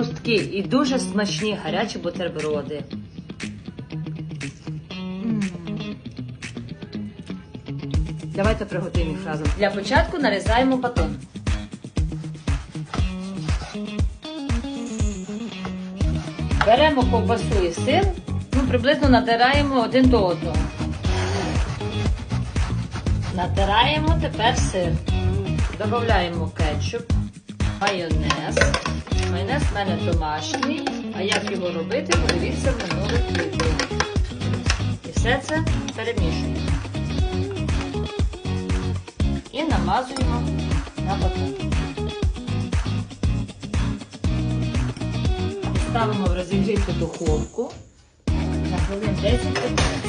Хрусткі і дуже смачні гарячі бутерброди. Давайте приготуємо їх разом. Для початку нарізаємо батон. Беремо ковбасу і сир, ну, приблизно натираємо один до одного. Натираємо тепер сир. Додаємо кетчуп, майонез. Мене домашній, а як його робити, подивіться в минулих відео. І все це перемішуємо. І намазуємо на батон. Ставимо в розігріту духовку на хвилин 10-15.